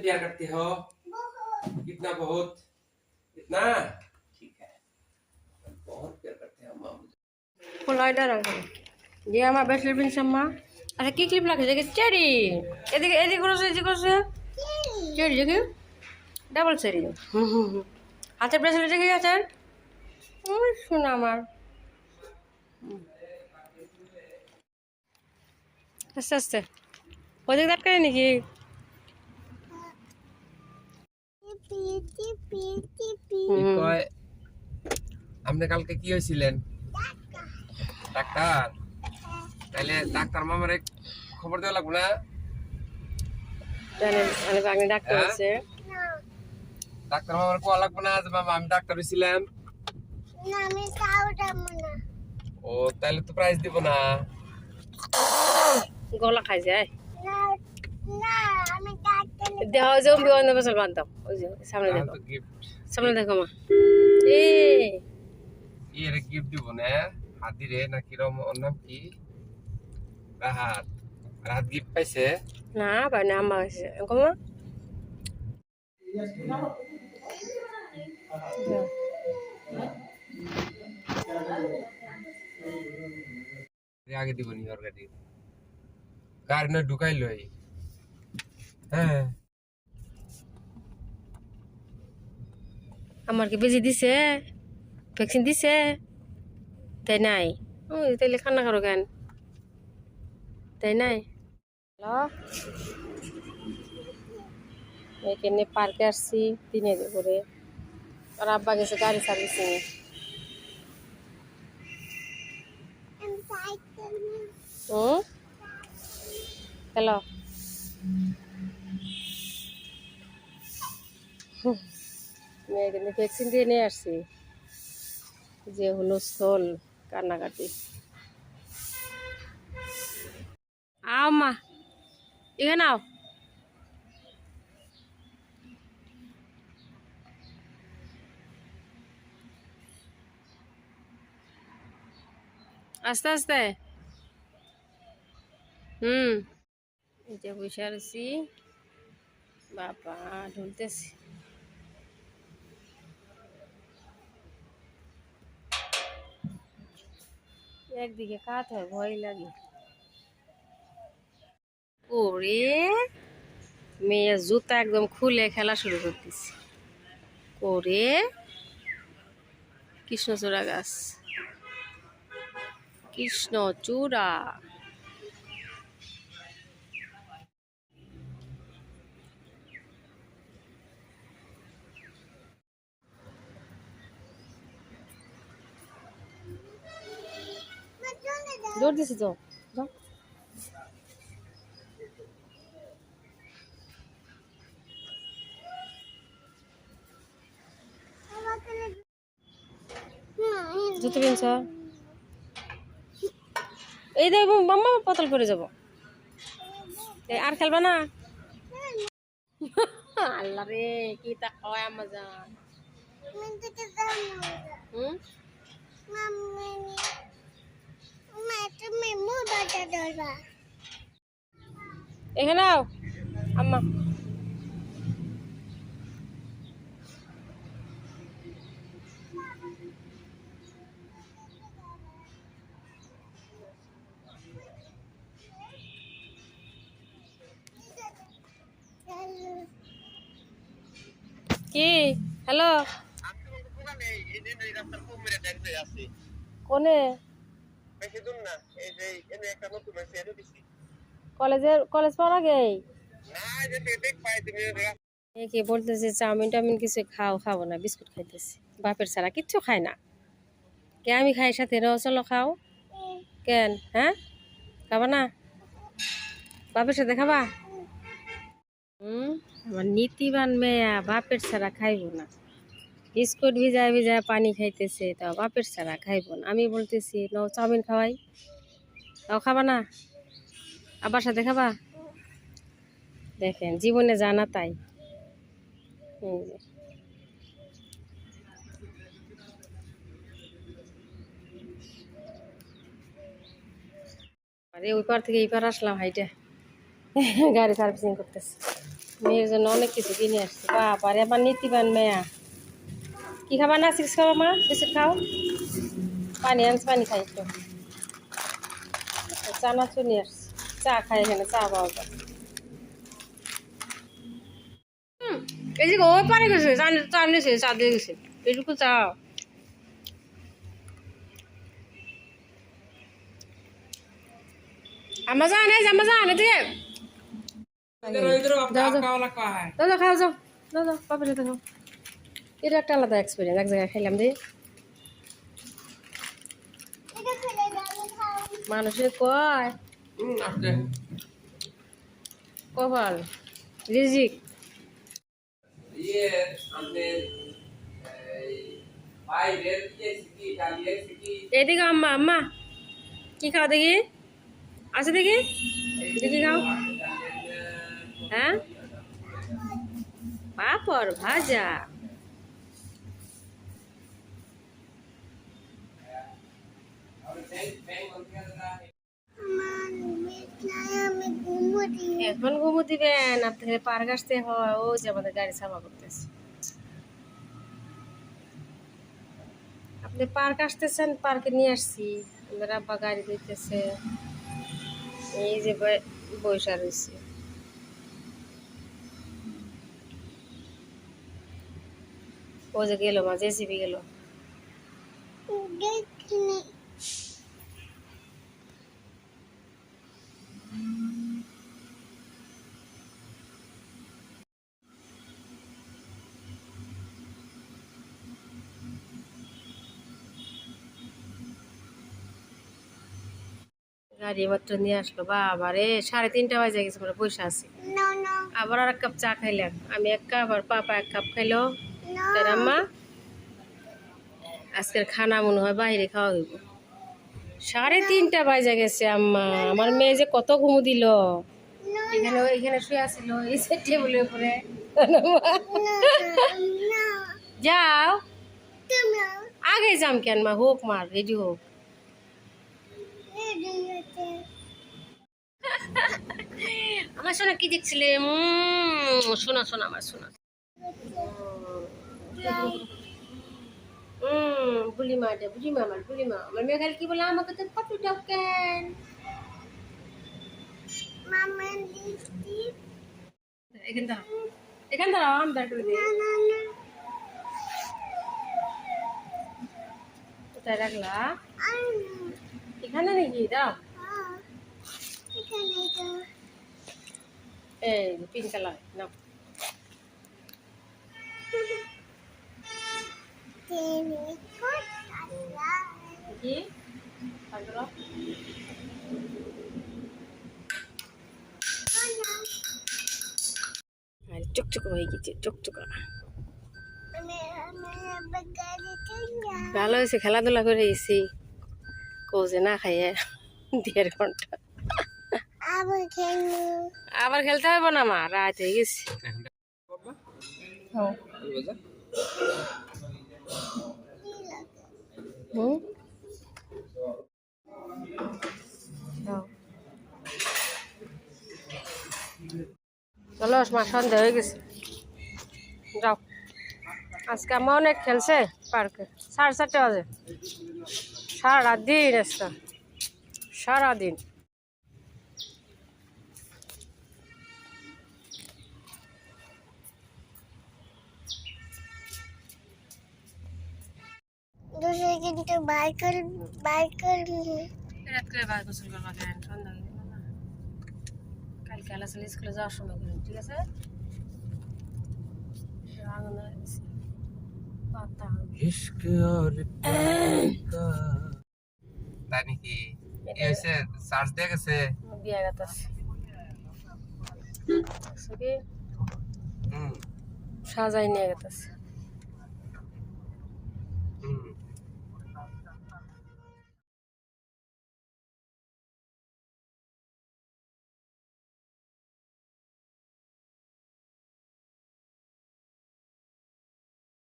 प्यार करते हो कितना बहुत इतना ठीक है बहुत प्यार करते हैं अम्मा मुझे ফ্লাইটার আছে যে আমার ব্রেসলেট পিনছে আম্মা আচ্ছা কি ক্লিপ লাগছে দেখে চেরি এদিকে এদিকে করেছে এদিকে করেছে চেরি দেখি ডাবল চেরি হুম হুম হুম হাতের ব্রেসলেট দেখে গেছেন ওই শোনা আমার হুম। আস্তে আস্তে ওদিকে দাঁড় নাকি কয় আপনি কালকে কি হয়েছিলেন ডাক্তার? তাহলে ডাক্তার মামারে খবর দেওয়া লাগবো না? ডাক্তার হ্যাঁ? আছে ডাক্তার মামার কোয়া লাগবো না? যে মামা আমি ডাক্তার হয়েছিলাম আমি তাও যাব ও তাহলে তো প্রাইজ দিব না। গলা খাই যায় না। দেহ জম্বি অন্য বছর বান্ধব ওই যে সামনে দেখো। সামনে দেখো মা। এ। এর গিফট দিব না হাতি রে না কিরম নাম কি? রাহাত। রাহাত গিফট পাইছে? না ভাই না আমার আছে কমা আগে দিব নি ওর গাড়ি গাড়ি না ঢুকাইলো হ্যাঁ। আমার কি বেজি দিছে ভ্যাকসিন দিছে তাই নাই ওই তাইলে কান্না করো কেন তাই নাই হ্যালো এখানে পার্কে আসছি দিনে করে আর আব্বা গেছে গাড়ি সার্ভিসিং আমি সাইকেল হুম হ্যালো মেয়ে কিন্তু ভ্যাকসিন দিয়ে নিয়ে আসছি। যে হলো স্থল, কান্নাকাটি। আও মা, এখানে আও আস্তে আস্তে। হুম। যে বসে আছি। বাবা, ঢুলতেছি। একদিকে কাত হয়, ভয় লাগে। ওরে মেয়ে জুতা একদম খুলে খেলা শুরু করতেছে। করে কৃষ্ণচূড়া গাছ। কৃষ্ণচূড়া। দৌড় দিছি তো। জুতো কিনছ এই দেখ মাম্মা পতল করে যাব এই আর খেলবা না? আল্লাহ রে কি তা খাওয়ায় আমার জান আমি দিতে যাব না হুম মাম্মি মা তুমি মোবাইলটা ধরবা এখানে আও আম্মা। কি? হ্যালো? কোনে? কলেজের কলেজ পাওয়ার বলতেছে চাউমিন টাউমিন কিছু খাও খাব না বিস্কুট খাইতেছি। বাপের ছাড়া কিচ্ছু খায় না। কে আমি খাই সাথে চলো খাও। কেন হ্যাঁ? খাবা না? বাপের সাথে খাবা? হুম? আমার নীতিবান মেয়া বাপের ছাড়া খাইব না। বিস্কুট ভিজায় ভিজায় পানি খাইতেছে, তা বাপের ছাড়া খাইব না। আমি বলতেছি, নাও চাউমিন খাওয়াই। তাও খাবা না? আবার সাথে খাবা? দেখেন, জীবনে জানা তাই। আরে, ওই পার থেকে এই পার আসলাম হাইটে। গাড়ি সার্ভিসিং করতেছে। মেয়ের জন্য অনেক কিছু কিনে আসছে। বাবারে আমার নীতিবান মেয়া। কি খাবা না সিক্স খাবা মা বিস্কুট খাও পানি আনস পানি খাই একটু না চুনি আসছে চা খাই এখানে চা পাওয়া যায় এই যে ওই পানি গেছে চা নিয়েছে চা দিয়ে গেছে এইটুকু চা আমার যা নেই আমার যা না দিয়ে যাও, যাও। যাও যাও খাও যাও যাও যাও বাপের সাথে খাও এটা একটা আলাদা এক্সপিরিয়েন্স এক জায়গায় খাইলাম দিয়ে এটা ফেলে দাও খাও মানুষের কয়? কপাল। রিজিক। ইয়ে ইয়ে এদিকে আম্মা আম্মা কি খাও দেখি? আছে দেখি? দেখি খাও। হ্যাঁ? পাপড় ভাজা আমার বিছনায় আমি ঘুমো দিই এখন ঘুমো দিবেন আপনাদের পার্ক আসতে হয় ও যে আমাদের গাড়ি সাফা করতেছে আপনি পার্ক আসতেছেন, পার্কে নিয়ে আসছি। আমাদের আব্বা গাড়ি দিতেছে এই যে বইসা রয়েছে। ও যে গেল মা, জেসিবি গেল। গাড়ি মাত্র নিয়ে আসলো বাবা রে সাড়ে তিনটা বাজে গেছে আমরা বসে আছি। আবার আর এক কাপ চা খাইলাম। আমি এক কাপ আর পাপা এক কাপ খাইলো। না, আম্মা আজকের খানা মনে হয় বাইরে খাওয়া হইব। সাড়ে তিনটা বাজে গেছে, আম্মা। আমার মেয়ে যে কত ঘুমু দিল। এখানে এখানে শুয়ে যাও। আগে যাম কেন, মা? হোক মার রেডি হোক। আমার সোনা কি দেখছিলে? শোনা শোনা আমার শোনা হুম বুলি মা দে বুলি মা আমার বুলি মা আমার মেয়ে খালি কি বলে আমাকে তো পাপড়ি দাও কেন এখান দাঁড়াও। এখান দাঁড়াও আমি দাঁড় করে দিই। কোথায় রাখলা? এখানে নাকি? দাও। হ্যাঁ তো এই পিঙ্ক কালার নাও। কি আর আরে চকচক হয়ে গেছে চকচকা ভালো হয়েছে খেলাধুলা করে এসি কৌজে না খাইয়ে দেড় ঘণ্টা আবার আবার খেলতে হবে না মা রাত হয়ে গেছে হ্যাঁ হুম দাও। চলো মা সন্ধ্যা হয়ে গেছে। যাও। আজকে আমার অনেক খেলছে পার্কে। সাড়ে চারটে বাজে। সারা দিন আজকে সারাদিন কিন্তু বাইকের বাইকের রাত করে বার গোসল করবা কেন? সন্ধ্যা কালকে আলা চলে স্কুলে যাওয়ার সময় করুন ঠিক আছে? গেছে। তাই নাকি? এসে চার্জ দিয়ে গেছে। গাতাছে সাজাই নিয়ে গেতাছে